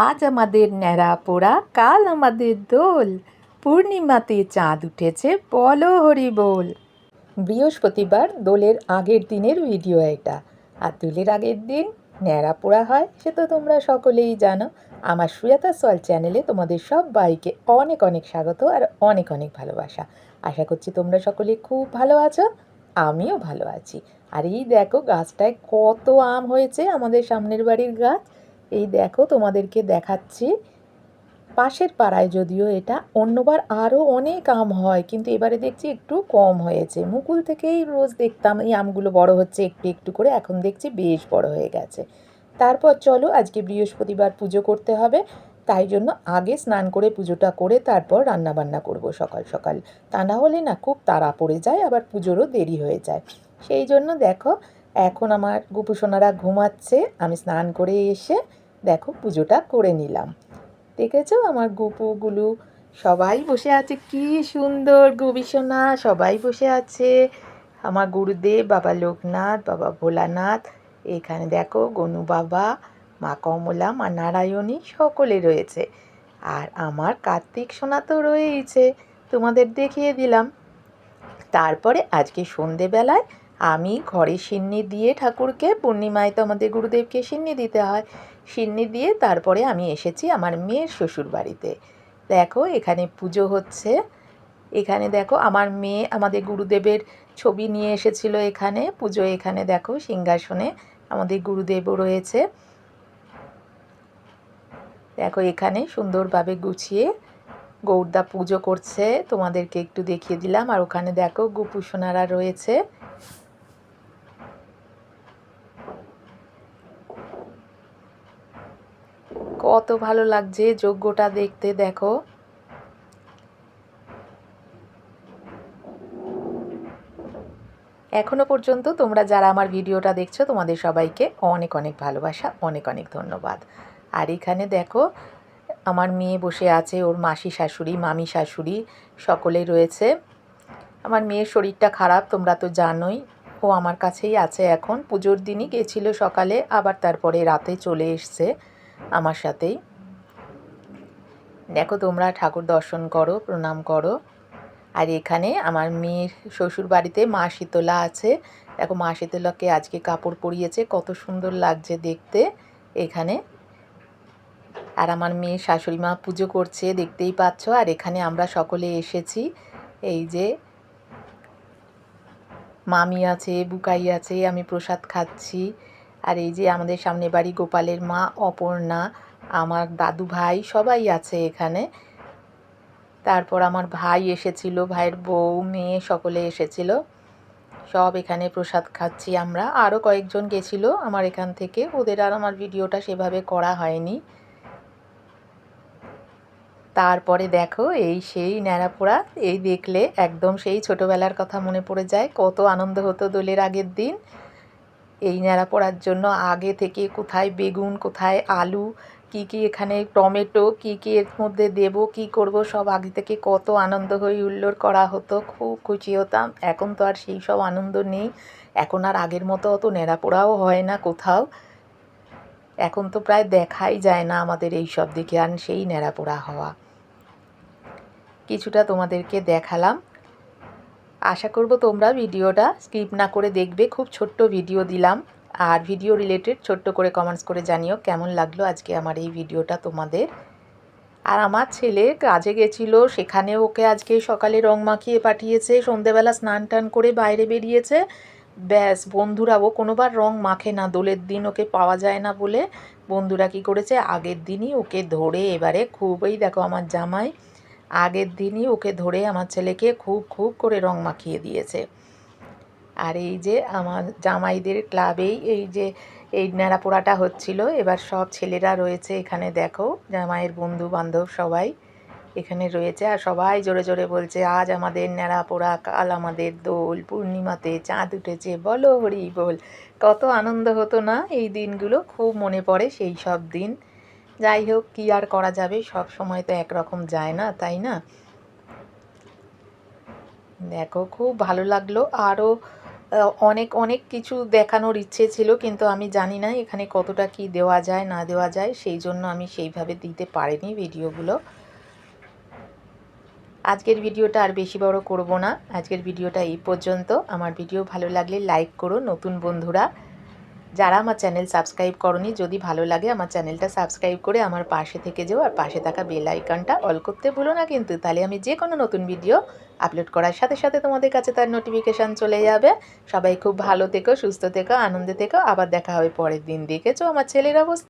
আজ আমাদের ন্যাড়া পোড়া, কাল আমাদের দোল। পূর্ণিমাতে চাঁদ উঠেছে, বলো হরি বল। বৃহস্পতিবার দোলের আগের দিনের ভিডিও এটা। আর দোলের আগের দিন ন্যাড়া পোড়া হয়, সে তো তোমরা সকলেই জানো। আমার সুজাতা সল চ্যানেলে তোমাদের সব বাইকে অনেক অনেক স্বাগত আর অনেক অনেক ভালোবাসা। আশা করছি তোমরা সকলে খুব ভালো আছো, আমিও ভালো আছি। আর এই দেখো গাছটায় কত আম হয়েছে আমাদের সামনের বাড়ির গাছ। এই দেখো তোমাদেরকে দেখাচ্ছি। পাশের পাড়ায় যদিও এটা, অন্যবার আরও অনেক আম হয়, কিন্তু এবারে দেখছি একটু কম হয়েছে। মুকুল থেকেই রোজ দেখতাম এই আমগুলো বড় হচ্ছে, একটু একটু করে, এখন দেখছি বেশ বড় হয়ে গেছে। তারপর চলো, আজকে বৃহস্পতিবার পুজো করতে হবে, তাই জন্য আগে স্নান করে পুজোটা করে তারপর রান্না বান্না করব সকাল সকাল। তা না হলে না খুব তাড়া পড়ে যায়, আবার পুজোরও দেরি হয়ে যায়। সেই জন্য দেখো, এখন আমার গোপুসোনারা ঘুমাচ্ছে, আমি স্নান করে এসে দেখো, পুজোটা করে নিলাম। দেখেছ? আমার গুপুগুলো সবাই বসে আছে। কি সুন্দর গোবিসোনা সবাই বসে আছে। আমার গুরুদেব, বাবা লোকনাথ, বাবা ভোলানাথ, এখানে দেখো গনু বাবা, মা কমলা, মা নারায়ণী সকলে রয়েছে। আর আমার কার্তিক সোনা তো রয়েইছে, তোমাদের দেখিয়ে দিলাম। তারপরে আজকে সন্ধেবেলায় আমি ঘরে সিন্নি দিয়ে ঠাকুরকে পূর্ণিমায় তো আমাদের গুরুদেবকে সিন্নি দিতে হয়। সিন্নি দিয়ে তারপরে আমি এসেছি আমার মেয়ের শ্বশুর বাড়িতে দেখো, এখানে পুজো হচ্ছে। এখানে দেখো, আমার মেয়ে আমাদের গুরুদেবের ছবি নিয়ে এসেছিল এখানে। পুজো এখানে দেখো, সিংহাসনে আমাদের গুরুদেবও রয়েছে। দেখো, এখানে সুন্দরভাবে গুছিয়ে গৌরদা পুজো করছে। তোমাদেরকে একটু দেখিয়ে দিলাম। আর ওখানে দেখো গুপুসোনারা রয়েছে। কত ভালো লাগছে যজ্ঞটা দেখতে, দেখো। এখনও পর্যন্ত তোমরা যারা আমার ভিডিওটা দেখছ, তোমাদের সবাইকে অনেক অনেক ভালোবাসা, অনেক অনেক ধন্যবাদ। আর এখানে দেখো, আমার মেয়ে বসে আছে, ওর মাসি শাশুড়ি, মামি শাশুড়ি সকলে রয়েছে। আমার মেয়ের শরীরটা খারাপ, তোমরা তো জানোই। ও আমার কাছেই আছে এখন। পুজোর দিনই গেছিল সকালে, আবার তারপরে রাতে চলে এসছে। আমার সাথেই। দেখো তোমরা ঠাকুর দর্শন করো, প্রণাম করো। আর এখানে আমার মেয়ের শ্বশুর বাড়িতে মা শীতলা আছে। দেখো মা শীতলাকে আজকে কাপড় পরিয়েছে, কত সুন্দর লাগছে দেখতে এখানে। আর আমার মেয়ে শাশুড়ি মা পুজো করছে, দেখতেই পাচ্ছ। আর এখানে আমরা সকলে এসেছি। এই যে মামি আছে, বুকাই আছে, আমি প্রসাদ খাচ্ছি। আর এই যে আমাদের সামনে বাড়ি গোপালের মা, অপর্ণা, আমার দাদু ভাই সবাই আছে এখানে। তারপর আমার ভাই এসেছিল, ভাইয়ের বউ, মেয়ে সকলে এসেছিল। সব এখানে প্রসাদ খাচ্ছি আমরা। আরও কয়েকজন গেছিল আমার এখান থেকে। ওদের আর আমার ভিডিওটা সেভাবে করা হয়নি। তারপরে দেখো, এই সেই ন্যাড়াপোড়া এই দেখলে একদম সেই ছোটোবেলার কথা মনে পড়ে যায়। কত আনন্দ হতো দোলের আগের দিন। এই ন্যাড়া পড়ার জন্য আগে থেকে কোথায় বেগুন, কোথায় আলু, কি কি এখানে টমেটো, কি কি এর মধ্যে দেব, কি করব, সব আগে থেকে কত আনন্দ হয়ে হুল্লোড় করা হতো, খুব খুশি হতাম। এখন তো আর সেই সব আনন্দ নেই। এখন আর আগের মতো অত পোড়াও হয় না কোথাও। এখন তো প্রায় দেখাই যায় না আমাদের এই সব দিকে আর সেই পোড়া হওয়া। কিছুটা তোমাদেরকে দেখালাম। আশা করব তোমরা ভিডিওটা স্কিপ না করে দেখবে। খুব ছোট্ট ভিডিও দিলাম। আর ভিডিও রিলেটেড ছোট্ট করে কমেন্টস করে জানিও কেমন লাগল আজকে আমার এই ভিডিওটা তোমাদের। আর আমার ছেলে কাজে গেছিল, সেখানে ওকে আজকে সকালে রং মাখিয়ে পাঠিয়েছে, সন্ধেবেলা স্নান টান করে বাইরে বেরিয়েছে। ব্যাস, বন্ধুরা, ও কোনোবার রং মাখে না, দোলের দিন ওকে পাওয়া যায় না বলে। বন্ধুরা কি করেছে, আগের দিনই ওকে ধরে এবারে খুবই, দেখো আমার জামাই আগের দিনই ওকে ধরে আমার ছেলেকে খুব খুব করে রং মাখিয়ে দিয়েছে। আর এই যে আমার জামাইদের ক্লাবেই এই যে এই ন্যাড়াপোড়াটা হচ্ছিল, এবার সব ছেলেরা রয়েছে এখানে, দেখো, জামাইয়ের বন্ধু বান্ধব সবাই এখানে রয়েছে। আর সবাই জোরে জোরে বলছে, আজ আমাদের ন্যাড়াপোড়া, কাল আমাদের দোল, পূর্ণিমাতে চাঁদ উঠেছে, বলো হরি বল কত আনন্দ হতো না এই দিনগুলো, খুব মনে পড়ে সেই সব দিন। যাই হোক, কী আর করা যাবে? সব সময় তো একরকম যায় না, তাই না? দেখো, খুব ভালো লাগল। আরও অনেক অনেক কিছু দেখানোর ইচ্ছে ছিল, কিন্তু আমি জানি না এখানে কতটা কি দেওয়া যায়, না দেওয়া যায়। সেই জন্য আমি সেইভাবে দিতে পারিনি ভিডিওগুলো। আজকের ভিডিওটা আর বেশি বড় করব না। আজকের ভিডিওটা এই পর্যন্ত। আমার ভিডিও ভালো লাগলে লাইক করো, নতুন বন্ধুরা। যারা আমার চ্যানেল সাবস্ক্রাইব করনি, যদি ভালো লাগে আমার চ্যানেলটা সাবস্ক্রাইব করে আমার পাশে থেকে যেও আর পাশে থাকা বেল আইকনটা অল করতে ভুলো না কিন্তু। তাহলে আমি যে কোনো নতুন ভিডিও আপলোড করার সাথে সাথে তোমাদের কাছে তার নোটিফিকেশান চলে যাবে। সবাই খুব ভালো থেকো, সুস্থ থেকো, আনন্দে থেকো। আবার দেখা হবে পরের দিন। দেখেছ আমার ছেলের অবস্থা?